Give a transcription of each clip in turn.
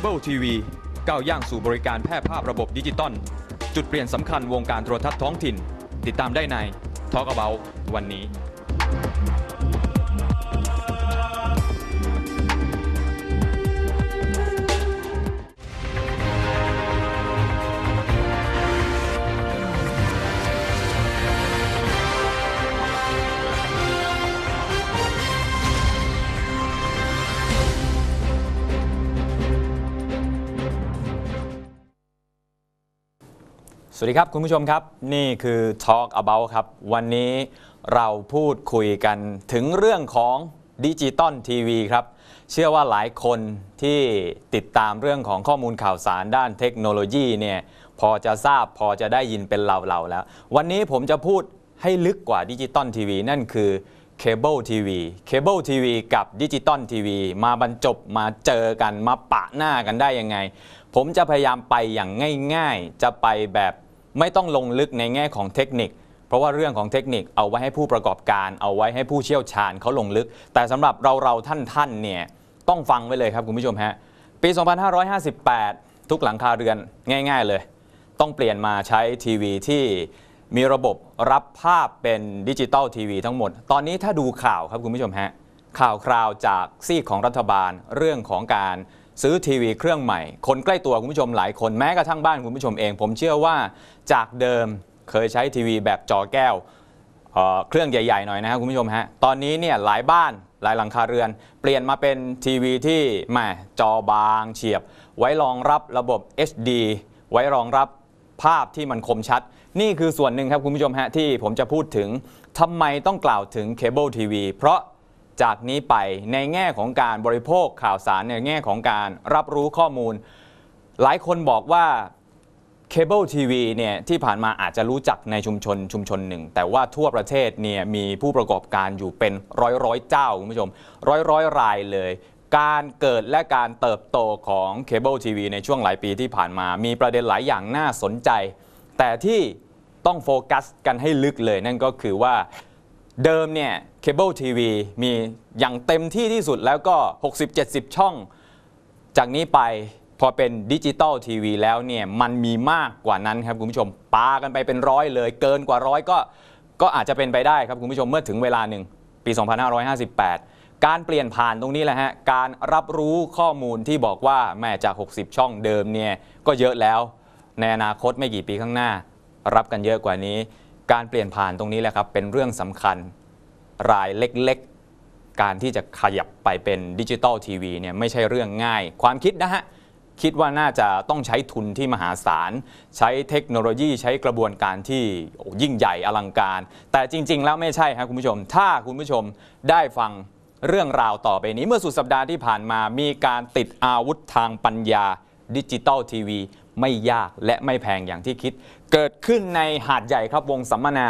เบิลทีวีก้าวย่างสู่บริการแพร่ภาพระบบดิจิตอลจุดเปลี่ยนสำคัญวงการโทรทัศน์ท้องถิ่น ติดตามได้ใน Talk About วันนี้ วัสดีครับ คุณผู้ชมครับ นี่คือ Talk About ครับ วันนี้เราพูดคุยกันถึงเรื่องของดิจิตอลทีวีครับ เชื่อว่าหลายคนที่ติดตามเรื่องของข้อมูลข่าวสารด้านเทคโนโลยีเนี่ยพอจะทราบพอจะได้ยินเป็นเหล่าๆแล้ว วันนี้ผมจะพูดให้ลึกกว่าดิจิตอลทีวีนั่นคือเคเบิลทีวีเคเบิลทีวีกับดิจิตอลทีวีมาบรรจบมาเจอกันมาปะหน้ากันได้ยังไง ผมจะพยายามไปอย่างง่าย ๆ จะไปแบบ ไม่ต้องลงลึกในแง่ของเทคนิค เพราะว่าเรื่องของเทคนิคเอาไว้ให้ผู้ประกอบการ เอาไว้ให้ผู้เชี่ยวชาญเขาลงลึก แต่สำหรับเราเราท่านท่านเนี่ยต้องฟังไว้เลยครับคุณผู้ชมฮะปี 2558 ทุกหลังคาเรือนง่าย ๆเลย ต้องเปลี่ยนมาใช้ทีวีที่มีระบบรับภาพเป็นดิจิตอลทีวีทั้งหมด ตอนนี้ถ้าดูข่าวครับคุณผู้ชมฮะข่าวคราวจากซีกของรัฐบาลเรื่องของการ ซื้อทีวีเครื่องใหม่ คนใกล้ตัวคุณผู้ชมหลายคนแม้กระทั่งบ้านคุณผู้ชมเอง ผมเชื่อว่าจากเดิมเคยใช้ทีวีแบบจอแก้วเเครื่องใหญ่ๆหน่อยนะครับคุณผู้ชมฮะตอนนี้เนี่ยหลายบ้านหลายหลังคาเรือน เปลี่ยนมาเป็นทีวีที่แหมจอบางเฉียบ ไว้รองรับระบบ HD ไว้รองรับภาพที่มันคมชัด นี่คือส่วนหนึ่งครับคุณผู้ชมฮะที่ผมจะพูดถึงทำไมต้องกล่าวถึงเคเบิลทีวีเพราะ จากนี้ไปในแง่ของการบริโภคข่าวสารในแง่ของการรับรู้ข้อมูล หลายคนบอกว่าเคเบิลทีวีเนี่ยที่ผ่านมาอาจจะรู้จักในชุมชนชุมชนหนึ่ง แต่ว่าทั่วประเทศเนี่ยมีผู้ประกอบการอยู่เป็นร้อยร้อยเจ้าคุณผู้ชม ร้อยร้อยรายเลย การเกิดและการเติบโตของเคเบิลทีวีในช่วงหลายปีที่ผ่านมา มีประเด็นหลายอย่างน่าสนใจ แต่ที่ต้องโฟกัสกันให้ลึกเลยนั่นก็คือว่าเดิมเนี่ย เคเบิลทีวีมีอย่างเต็มที่ที่สุดแล้วก็ 60-70 ช่อง จากนี้ไปพอเป็นดิจิตอลทีวีแล้วเนี่ยมันมีมากกว่านั้นครับคุณผู้ชมปากันไปเป็นร้อยเลย เกินกว่าร้อยก็ก็อาจจะเป็นไปได้ครับคุณผู้ชมเมื่อถึงเวลาหนึ่งปี 2558 การเปลี่ยนผ่านตรงนี้แหละฮะการรับรู้ข้อมูลที่บอกว่าแม่จาก 60 ช่องเดิมเนี่ยก็เยอะแล้ว ในอนาคตไม่กี่ปีข้างหน้า รับกันเยอะกว่านี้ การเปลี่ยนผ่านตรงนี้แหละครับเป็นเรื่องสำคัญ รายเล็กๆ การที่จะขยับไปเป็นดิจิตอลทีวีเนี่ยไม่ใช่เรื่องง่าย ความคิดนะฮะ คิดว่าน่าจะต้องใช้ทุนที่มหาศาล ใช้เทคโนโลยีใช้กระบวนการที่ยิ่งใหญ่อลังการ แต่จริง ๆ แล้วไม่ใช่ครับคุณผู้ชม ถ้าคุณผู้ชมได้ฟังเรื่องราวต่อไปนี้เมื่อสุดสัปดาห์ที่ผ่านมามีการติดอาวุธทางปัญญาดิจิตอลทีวีไม่ยากและไม่แพงอย่างที่คิด เกิดขึ้นในหาดใหญ่ครับวงสัมมนา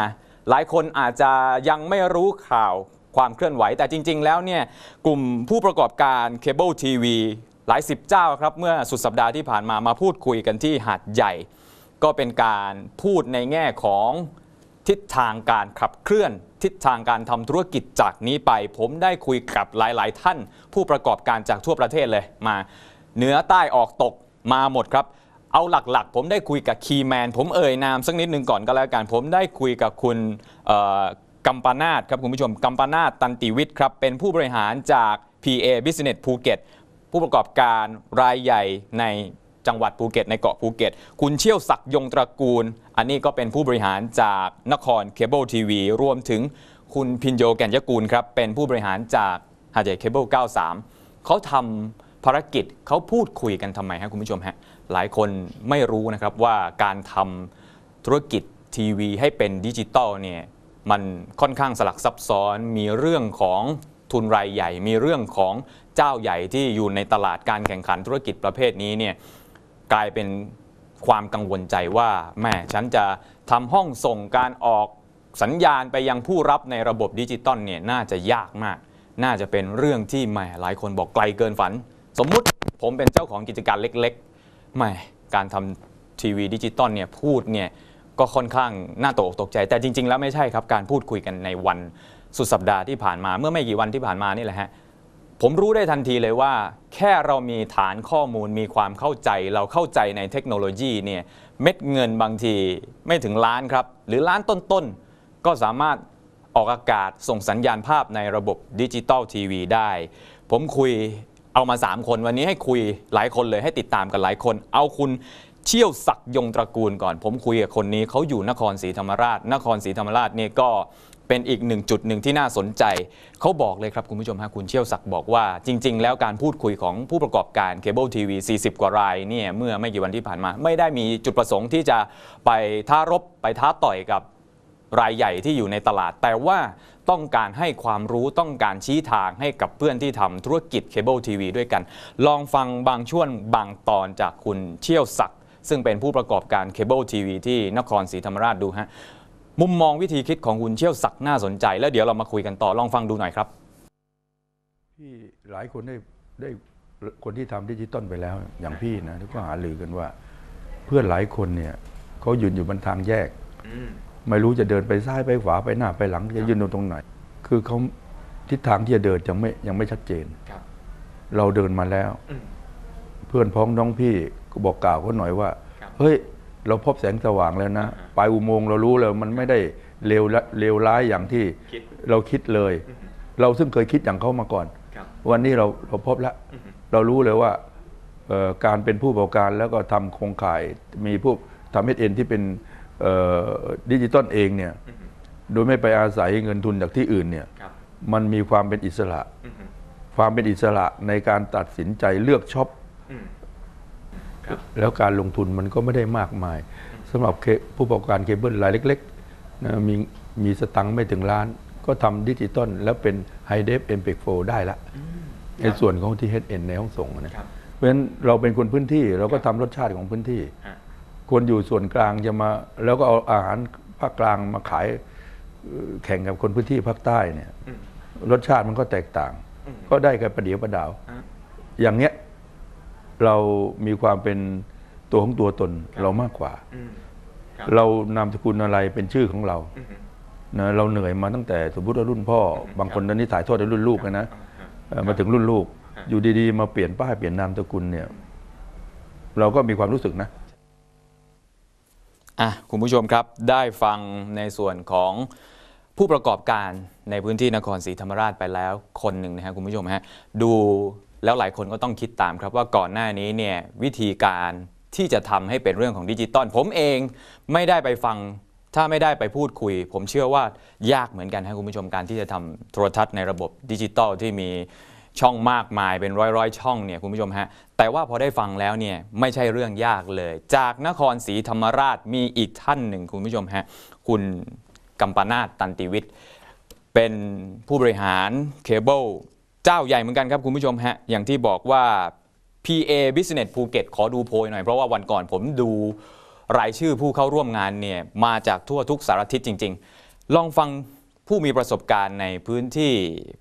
หลายคนอาจจะยังไม่รู้ข่าวความเคลื่อนไหว แต่จริง ๆ แล้วเนี่ยกลุ่มผู้ประกอบการเคเบิลทีวีหลายสิบเจ้าครับเมื่อสุดสัปดาห์ที่ผ่านมามาพูดคุยกันที่หาดใหญ่ ก็เป็นการพูดในแง่ของทิศทางการขับเคลื่อน ทิศทางการทำธุรกิจจากนี้ไป ผมได้คุยกับหลาย ๆ ท่าน ผู้ประกอบการจากทั่วประเทศเลยมาเหนือใต้ออกตกมาหมดครับ เอาหลักๆ ผมได้คุยกับคีแมนผมเอ่ยนามสักนิดหนึ่งก่อนก็แล้วกัน ผมได้คุยกับคุณกัมปนาตครับคุณผู้ชมกัมปนาตตันติวิทย์ครับ เป็นผู้บริหารจาก PA Business ภูเก็ตผู้ประกอบการรายใหญ่ในจังหวัดภูเก็ตในเกาะภูเก็ต คุณเชี่ยวศักยงตระกูล อันนี้ก็เป็นผู้บริหารจากนครเคเบิลทีวีรวมถึงคุณพินโยแก่นยกูลครับ เป็นผู้บริหารจากหาดใหญ่เคเบิล93 เขาทำ ภารกิจเขาพูดคุยกันทำไมฮะคุณผู้ชมฮะหลายคนไม่รู้นะครับว่าการทำธุรกิจทีวีให้เป็นดิจิตอลเนี่ยมันค่อนข้างสลักซับซ้อนมีเรื่องของทุนรายใหญ่ มีเรื่องของเจ้าใหญ่ที่อยู่ในตลาดการแข่งขันธุรกิจประเภทนี้เนี่ยกลายเป็นความกังวลใจว่าแม่ฉันจะทำห้องส่งการออกสัญญาณไปยังผู้รับในระบบดิจิตอลเนี่ยน่าจะยากมาก น่าจะเป็นเรื่องที่แม่หลายคนบอกไกลเกินฝัน สมมุติผมเป็นเจ้าของกิจการเล็กๆไม่การทำทีวีดิจิตอลเนี่ยพูดเนี่ยก็ค่อนข้างน่าตกอกตกใจ แต่จริง ๆ แล้วไม่ใช่ครับ การพูดคุยกันในวันสุดสัปดาห์ที่ผ่านมาเมื่อไม่กี่วันที่ผ่านมานี่แหละฮะผมรู้ได้ทันทีเลยว่า แค่เรามีฐานข้อมูลมีความเข้าใจ เราเข้าใจในเทคโนโลยีเนี่ยเม็ดเงินบางทีไม่ถึงล้านครับ หรือล้านต้นๆ ก็สามารถออกอากาศส่งสัญญาณภาพในระบบดิจิตอลทีวีได้ ผมคุย เอามา 3 คนวันนี้ให้คุยหลายคนเลยให้ติดตามกันหลายคน เอาคุณเชี่ยวศักยงตระกูลก่อน ผมคุยกับคนนี้เขาอยู่นครศรีธรรมราช นครศรีธรรมราชเนี่ยก็เป็นอีกหนึ่งจุดหนึ่งที่น่าสนใจ เขาบอกเลยครับคุณผู้ชมฮะคุณเชี่ยวศักดิ์บอกว่าจริง ๆ แล้วการพูดคุยของผู้ประกอบการเคเบิลทีวี 40 กว่ารายเนี่ยเมื่อไม่กี่วันที่ผ่านมา ไม่ได้มีจุดประสงค์ที่จะไปท้ารบไปท้าต่อยกับ รายใหญ่ที่อยู่ในตลาด แต่ว่าต้องการให้ความรู้ต้องการชี้ทางให้กับเพื่อนที่ทำธุรกิจเคเบิลทีวีด้วยกัน ลองฟังบางช่วงบางตอนจากคุณเชี่ยวศักดิ์ซึ่งเป็นผู้ประกอบการเคเบิลทีวีที่นครศรีธรรมราชดูฮะมุมมองวิธีคิดของคุณเชี่ยวศักดิ์น่าสนใจ แล้วเดี๋ยวเรามาคุยกันต่อลองฟังดูหน่อยครับพี่หลายคนได้ได้คนที่ทำดิจิตอลไปแล้ว อย่างพี่นะก็หาลือกันว่า เพื่อนหลายคนเนี่ยเขายืนอยู่บนทางแยก ไม่รู้จะเดินไปซ้ายไปขวาไปหน้าไปหลังจะยืนตรงไหน คือเขาทิศทางที่จะเดินยังไม่ยังไม่ชัดเจนครับเราเดินมาแล้วอืมเพื่อนพ้องน้องพี่ก็บอกกล่าวเขาหน่อยว่าครับเฮ้ย เราพบแสงสว่างแล้วนะปลายอุโมงค์เรารู้แล้วมันไม่ได้เลวละเลวร้ายอย่างที่คิดเราคิดเลย เราซึ่งเคยคิดอย่างเขามาก่อนครับวันนี้เราเราพบแล้ว เรารู้เลยว่าเอ่อการเป็นผู้ประกอบการแล้วก็ทำโครงข่ายมีผู้ทำเอ็นที่เป็นเอ่อ ดิจิตอลเองเนี่ยโดยไม่ไปอาศัยเงินทุนจากที่อื่นเนี่ยครับมันมีความเป็นอิสระ ความเป็นอิสระในการตัดสินใจเลือกช็อปครับแล้วการลงทุนมันก็ไม่ได้มากมายสำหรับเคผู้ประกอบการเคเบิลรายเล็กๆนะมีมีสตังค์ไม่ถึงล้าน ก็ทำดิจิตอลแล้วเป็นไฮเดฟเอ็มเปกโฟได้ละในส่วนของที่ HN ในห้องส่งนะครับเพราะฉะนั้นเราเป็นคนพื้นที่เราก็ทำรสชาติของพื้นที่ ฮะคนอยู่ส่วนกลางจะมา แล้วก็เอาอาหารภาคกลางมาขายเอ่อแข่งกับคนพื้นที่ภาคใต้เนี่ยรสชาติมันก็แตกต่าง ก็ได้กันประเดี๋ยวประดาวฮะอย่างเนี้ยเรามีความเป็นตัวของตัวตนเรามากกว่าครับเรานามสกุลอะไรเป็นชื่อของเรานะเราเหนื่อยมาตั้งแต่สมมติว่ารุ่นพ่อ บางคนตอนนี้ถ่ายทอดในรุ่นลูกนะนะเอ่อมาถึงรุ่นลูก อยู่ดีๆ มาเปลี่ยนป้ายเปลี่ยนนามสกุลเนี่ย เราก็มีความรู้สึกนะ อะคุณผู้ชมครับได้ฟังในส่วนของผู้ประกอบการในพื้นที่นครศรีธรรมราชไปแล้วคนหนึ่งนะฮะคุณผู้ชมฮะดูแล้วหลายคนก็ต้องคิดตามครับว่าก่อนหน้านี้เนี่ยวิธีการที่จะทำให้เป็นเรื่องของดิจิตอลผมเองไม่ได้ไปฟังถ้าไม่ได้ไปพูดคุย ผมเชื่อว่ายากเหมือนกันครับคุณผู้ชมการที่จะทำโทรทัศน์ในระบบดิจิตอลที่มี ช่องมากมายเป็นร้อยร้อยๆ ช่องเนี่ยคุณผู้ชมฮะแต่ว่าพอได้ฟังแล้วเนี่ยไม่ใช่เรื่องยากเลย จากนครศรีธรรมราชมีอีกท่านหนึ่งคุณผู้ชมฮะคุณกัมปนาตตันติวิทย์เป็นผู้บริหารเคเบิลเจ้าใหญ่เหมือนกันครับคุณผู้ชมฮะอย่างที่บอกว่า PA Business ภูเก็ตขอดูโพยหน่อย เพราะว่าวันก่อนผมดูรายชื่อผู้เข้าร่วมงานเนี่ยมาจากทั่วทุกสารทิศจริง ๆ ลองฟัง ผู้มีประสบการณ์ในพื้นที่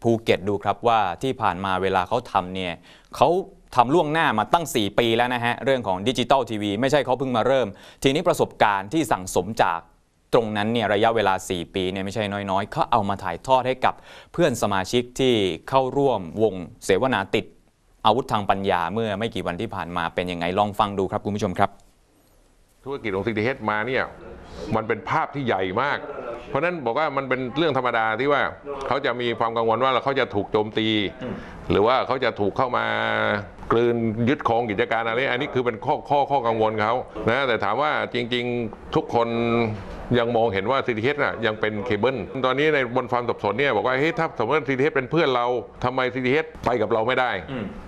ภูเก็ตดูครับว่าที่ผ่านมาเวลาเขาทำเนี่ยเขาทำล่วงหน้ามาตั้ง 4 ปีแล้วนะฮะ เรื่องของดิจิตอลทีวีไม่ใช่เขาเพิ่งมาเริ่ม ทีนี้ประสบการณ์ที่สั่งสมจากตรงนั้นเนี่ยระยะเวลา 4 ปีเนี่ยไม่ใช่น้อยๆเขาเอามาถ่ายทอดให้กับเพื่อนสมาชิกที่เข้าร่วมวงเสวนาติดอาวุธทางปัญญาเมื่อไม่กี่วันที่ผ่านมาเป็นยังไงลองฟังดูครับคุณผู้ชมครับ ธุรกิจของ City h มาเนี่ย มันเป็นภาพที่ใหญ่มาก เพราะฉะนั้นบอกว่ามันเป็นเรื่องธรรมดาที่ว่าเขาจะมีความกังวลว่าเขาจะถูกโจมตี หรือว่าเขาจะถูกเข้ามากลืนยึดครองกิจการอะไรอันนี้คือเป็นข้อข้อข้อกังวลเขานะแต่ถามว่าจริง ๆ ทุกคน ยังมองเห็นว่า City h น่ะยังเป็นเคเบิลตอนนี้ในบนความสับสนเนี่ยบอกว่าเฮ้ยถ้าสมมติว่า City h เป็นเพื่อนเราทำไม City h ไปกับเราไม่ได้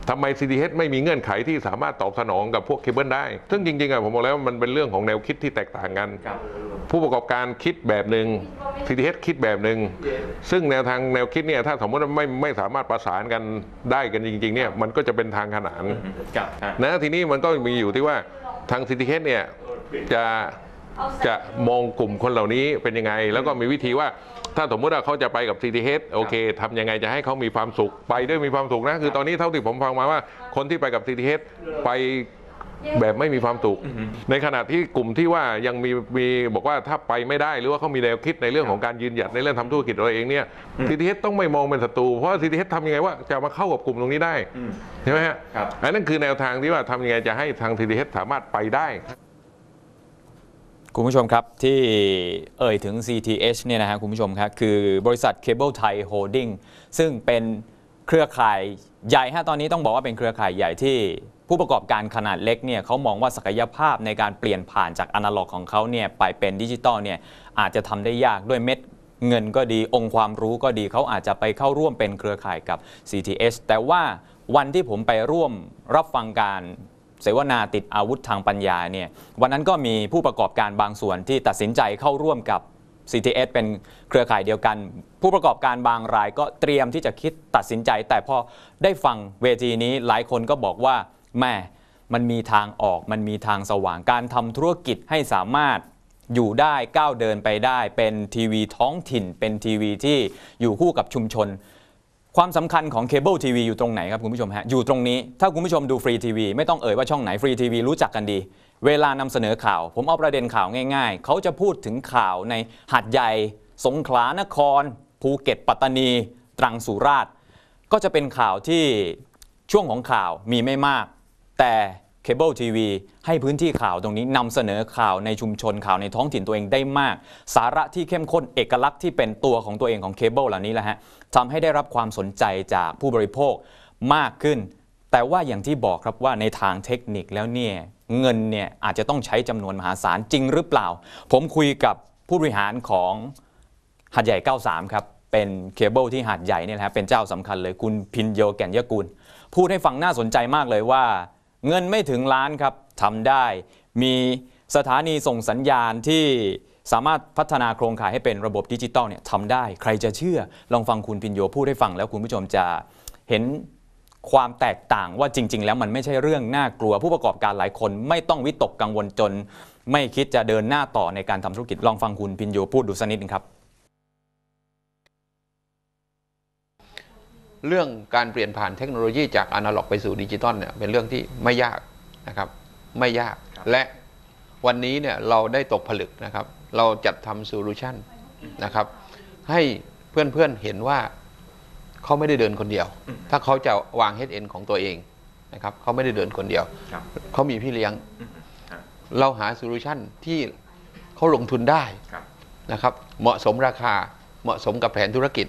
ทำไม CDH ไม่มีเงื่อนไขที่สามารถตอบสนองกับพวกเคเบิลได้ ซึ่งจริงๆอะผมบอกแล้วมันเป็นเรื่องของแนวคิดที่แตกต่างกัน ผู้ประกอบการคิดแบบหนึ่ง CDH คิดแบบหนึ่งซึ่งแนวทางแนวคิดเนี่ยถ้าสมมติว่าไม่ไม่สามารถประสานกันได้กันจริงๆเนี่ยมันก็จะเป็นทางขนานนะทีนี้มันก็มีอยู่ที่ว่าทาง CDH เนี่ยจะ จะมองกลุ่มคนเหล่านี้เป็นยังไง แล้วก็มีวิธีว่าถ้าสมมุติว่าเขาจะไปกับ CTH โอเคทำยังไงจะให้เขามีความสุขไปด้วยมีความสุขนะ คือตอนนี้เท่าที่ผมฟังมาว่า คนที่ไปกับ CTH ไปแบบไม่มีความสุขในขณะที่กลุ่มที่ว่ายังมีมีบอกว่าถ้าไปไม่ได้หรือว่าเขามีแนวคิดในเรื่องของการยืนหยัดในเรื่องทำธุรกิจเราเองเนี่ยทีทีเต้องไม่มองเป็นศัตรูเพราะทีทีเทำยังไงว่าจะมาเข้ากับกลุ่มตรงนี้ได้ใช่ไหมฮะครับอันนั้นคือแนวทางที่ว่าทำยังไงจะให้ทางทีทีเสามารถไปได้ คุณผู้ชมครับที่เอ่ยถึง CTH เนี่ยนะฮะคุณผู้ชมครับคือบริษัทเคเบิลไทยโฮลดิ้งซึ่งเป็นเครือข่ายใหญ่ฮะตอนนี้ต้องบอกว่าเป็นเครือข่ายใหญ่ที่ผู้ประกอบการขนาดเล็กเนี่ยเขามองว่าศักยภาพในการเปลี่ยนผ่านจากอนาล็อกของเขาเนี่ยไปเป็นดิจิตอลเนี่ยอาจจะทำได้ยากด้วยเม็ดเงินก็ดีองค์ความรู้ก็ดีเขาอาจจะไปเข้าร่วมเป็นเครือข่ายกับ CTH แต่ว่าวันที่ผมไปร่วมรับฟังการ เสวนาติดอาวุธทางปัญญาเนี่ยวันนั้นก็มีผู้ประกอบการบางส่วนที่ตัดสินใจเข้าร่วมกับ CTS เป็นเครือข่ายเดียวกัน ผู้ประกอบการบางรายก็เตรียมที่จะคิดตัดสินใจ แต่พอได้ฟังเวทีนี้หลายคนก็บอกว่าแม่มันมีทางออกมันมีทางสว่างการทำธุรกิจให้สามารถอยู่ได้ก้าวเดินไปได้ เป็นทีวีท้องถิ่น เป็นทีวีที่อยู่คู่กับชุมชน ความสำคัญของเคเบิลทีวีอยู่ตรงไหนครับคุณผู้ชมฮะอยู่ตรงนี้ถ้าคุณผู้ชมดูฟรีทีวีไม่ต้องเอ่ยว่าช่องไหนฟรีทีวีรู้จักกันดี เวลานำเสนอข่าว ผมเอาประเด็นข่าวง่าย ๆ เขาจะพูดถึงข่าวในหัดใหญ่ สงขลานคร ภูเก็ต ปัตตานี ตรังสุราษฎร์ก็จะเป็นข่าวที่ช่วงของข่าวมีไม่มาก แต่ เคเบิลทีวีให้พื้นที่ข่าวตรงนี้นำเสนอข่าวในชุมชนข่าวในท้องถิ่นตัวเองได้มาก สาระที่เข้มข้นเอกลักษณ์ที่เป็นตัวของตัวเองของเคเบิลเหล่านี้แหละฮะทำให้ได้รับความสนใจจากผู้บริโภคมากขึ้น แต่ว่าอย่างที่บอกครับว่าในทางเทคนิคแล้วเนี่ยเงินเนี่ยอาจจะต้องใช้จำนวนมหาศาลจริงหรือเปล่า ผมคุยกับผู้บริหารของหัดใหญ่ 93 ครับเป็นเคเบิลที่หัดใหญ่เนี่ยแหละครับเป็นเจ้าสำคัญเลยคุณพินโยแก่นยกุลพูดให้ฟังน่าสนใจมากเลยว่า เงินไม่ถึงล้านครับทำได้ มีสถานีส่งสัญญาณที่สามารถพัฒนาโครงข่ายให้เป็นระบบดิจิตอลเนี่ยทำได้ ใครจะเชื่อลองฟังคุณพินโยพูดให้ฟังแล้วคุณผู้ชมจะเห็นความแตกต่างว่าจริง ๆ แล้วมันไม่ใช่เรื่องน่ากลัวผู้ประกอบการหลายคน ไม่ต้องวิตกกังวลจน ไม่คิดจะเดินหน้าต่อในการทำธุรกิจลองฟังคุณพินโยพูดดูสักนิดนึงครับ เรื่องการเปลี่ยนผ่านเทคโนโลยีจากอนาล็อกไปสู่ดิจิตอลเนี่ยเป็นเรื่องที่ไม่ยากนะครับไม่ยากและวันนี้เนี่ยเราได้ตกผลึกนะครับ เราจัดทำโซลูชันนะครับ ให้เพื่อนๆเห็นว่าเขาไม่ได้เดินคนเดียว ถ้าเขาจะวาง HN ของตัวเองนะครับเขาไม่ได้เดินคนเดียวครับเขามีพี่เลี้ยงครับเราหาโซลูชันที่เขาลงทุนได้ครับนะครับ เหมาะสมราคาเหมาะสมกับแผนธุรกิจ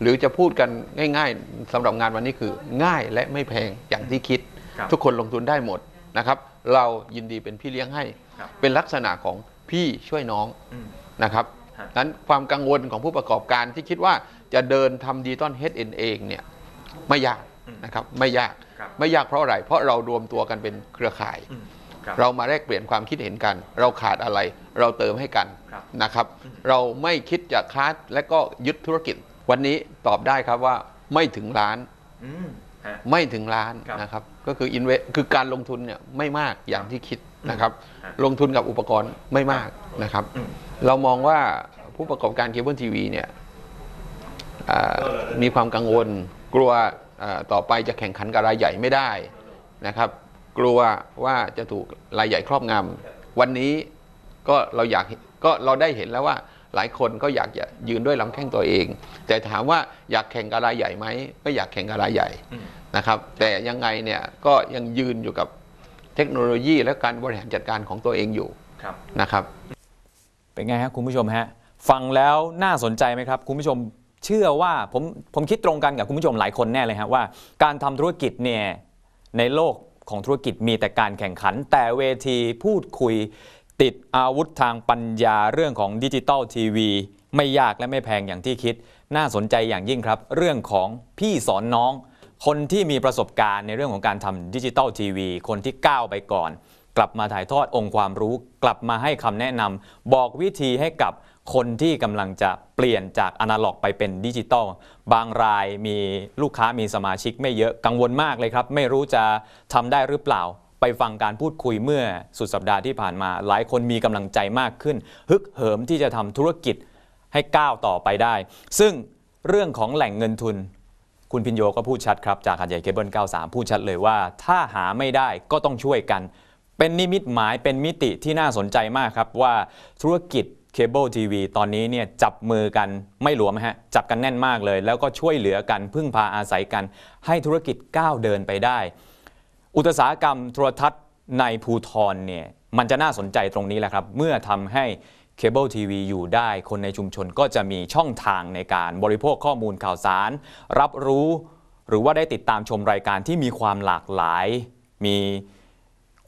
หรือจะพูดกันง่าย ๆสำหรับงานวันนี้คือง่ายและไม่แพงอย่างที่คิดครับทุกคนลงทุนได้หมดนะครับ เรายินดีเป็นพี่เลี้ยงให้ครับเป็นลักษณะของพี่ช่วยน้องนะครับฮะนั้นความกังวลของผู้ประกอบการที่คิดว่าจะเดินทำดิจิตอลเฮดเองเนี่ยไม่ยากนะครับไม่ยากครับไม่ยากเพราะอะไรเพราะเรารวมตัวกันเป็นเครือข่าย เรามาแลกเปลี่ยนความคิดเห็นกัน เราขาดอะไร เราเติมให้กันครับนะครับ เราไม่คิดจะค้าและก็ยึดธุรกิจ วันนี้ตอบได้ครับว่าไม่ถึงล้านไม่ถึงล้านครับนะครับ ก็คืออินเวคือการลงทุนเนี่ยไม่มากอย่างที่คิดนะครับ ฮะลงทุนกับอุปกรณ์ไม่มากนะครับ อืม เรามองว่าผู้ประกอบการเคเบิลทีวีเนี่ยอ่ามีความกังวล กลัวอ่าต่อไปจะแข่งขันกับรายใหญ่ไม่ได้นะครับ กลัวว่าจะถูกรายใหญ่ครอบงำวันนี้ก็เราอยากก็เราได้เห็นแล้วว่า หลายคนก็อยากจะยืนด้วยลำแข้งตัวเอง แต่ถามว่าอยากแข่งกับรายใหญ่ไหมไม่อยากแข่งกับรายใหญ่นะครับ แต่ยังไงเนี่ยก็ยังยืนอยู่กับเทคโนโลยีและการบริหารจัดการของตัวเองอยู่ครับนะครับ เป็นไงครับคุณผู้ชมฮะฟังแล้วน่าสนใจไหมครับ คุณผู้ชมเชื่อว่าผมผมคิดตรงกันกับคุณผู้ชมหลายคนแน่เลยฮะว่า การทำธุรกิจเนี่ยในโลกของธุรกิจมีแต่การแข่งขัน แต่เวทีพูดคุย ติดอาวุธทางปัญญาเรื่องของดิจิตอลทีวี ไม่ยากและไม่แพงอย่างที่คิด น่าสนใจอย่างยิ่งครับ เรื่องของพี่สอนน้อง คนที่มีประสบการณ์ในเรื่องของการทำดิจิตอลทีวีคนที่ก้าวไปก่อน กลับมาถ่ายทอดองค์ความรู้ กลับมาให้คำแนะนำบอกวิธีให้กับคนที่กำลังจะเปลี่ยนจากอนาล็อกไปเป็นดิจิตอลบางรายมีลูกค้ามีสมาชิกไม่เยอะกังวลมากเลยครับ ไม่รู้จะทำได้หรือเปล่า ไปฟังการพูดคุยเมื่อสุดสัปดาห์ที่ผ่านมา หลายคนมีกำลังใจมากขึ้น ฮึกเหิมที่จะทำธุรกิจให้ก้าวต่อไปได้ ซึ่งเรื่องของแหล่งเงินทุน คุณพินโยก็พูดชัดครับ จากหัดใหญ่เคเบิล 93 พูดชัดเลยว่า ถ้าหาไม่ได้ก็ต้องช่วยกัน เป็นนิมิตหมายเป็นมิติที่น่าสนใจมากครับว่าธุรกิจเคเบิลทีวีตอนนี้เนี่ยจับมือกันไม่หลวมฮะจับกันแน่นมากเลย แล้วก็ช่วยเหลือกันพึ่งพาอาศัยกัน ให้ธุรกิจก้าวเดินไปได้ อุตสาหกรรมโทรทัศน์ในภูทรเนี่ยมันจะน่าสนใจตรงนี้แหละครับ เมื่อทำให้เคเบิลทีวีอยู่ได้คนในชุมชนก็จะมีช่องทางในการบริโภคข้อมูลข่าวสาร รับรู้หรือว่าได้ติดตามชมรายการที่มีความหลากหลาย มี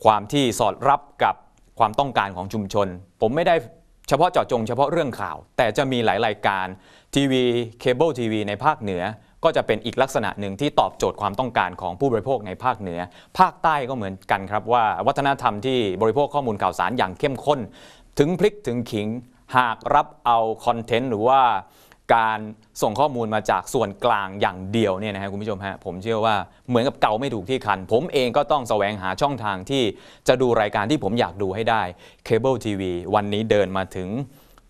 ความที่สอดรับกับความต้องการของชุมชน ผมไม่ได้เฉพาะเจาะจงเฉพาะเรื่องข่าว แต่จะมีหลายรายการทีวีเคเบิลทีวีในภาคเหนือ ก็จะเป็นอีกลักษณะหนึ่งที่ตอบโจทย์ความต้องการของผู้บริโภคในภาคเหนือ ภาคใต้ก็เหมือนกันครับว่าวัฒนธรรมที่บริโภคข้อมูลข่าวสารอย่างเข้มข้น ถึงพลิกถึงขิงหากรับเอาคอนเทนต์หรือว่าการส่งข้อมูลมาจากส่วนกลางอย่างเดียวเนี่ยนะฮะคุณผู้ชมฮะผมเชื่อว่าเหมือนกับเก่าไม่ถูกที่คัน ผมเองก็ต้องแสวงหาช่องทางที่จะดูรายการที่ผมอยากดูให้ได้เคเบิลทีวีวันนี้เดินมาถึง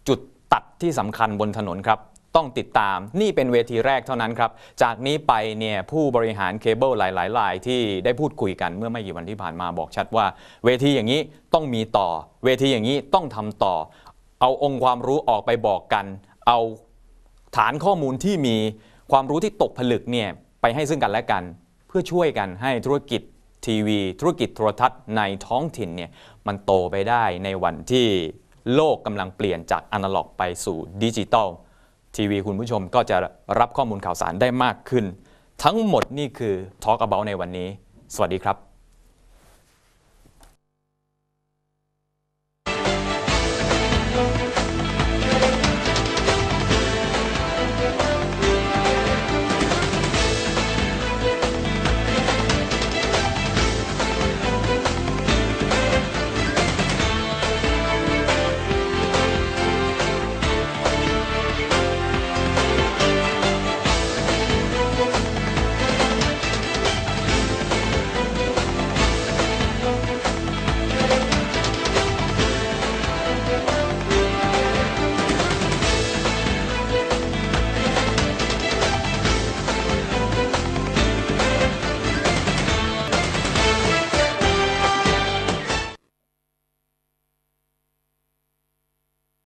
จุดตัดที่สำคัญบนถนนครับ ต้องติดตาม นี่เป็นเวทีแรกเท่านั้นครับ จากนี้ไปเนี่ยผู้บริหารเคเบิลหลายๆรายที่ได้พูดคุยกันเมื่อไม่กี่วันที่ผ่านมาบอกชัดว่า เวทีอย่างนี้ต้องมีต่อ เวทีอย่างนี้ต้องทำต่อ เอาองค์ความรู้ออกไปบอกกัน เอาฐานข้อมูลที่มีความรู้ที่ตกผลึกเนี่ยไปให้ซึ่งกันและกัน เพื่อช่วยกันให้ธุรกิจทีวี ธุรกิจโทรทัศน์ในท้องถิ่นเนี่ยมันโตไปได้ในวันที่โลกกำลังเปลี่ยนจากอนาล็อกไปสู่ดิจิตอล ทีวีคุณผู้ชมก็จะรับข้อมูลข่าวสารได้มากขึ้น ทั้งหมดนี่คือ Talk About ในวันนี้ สวัสดีครับ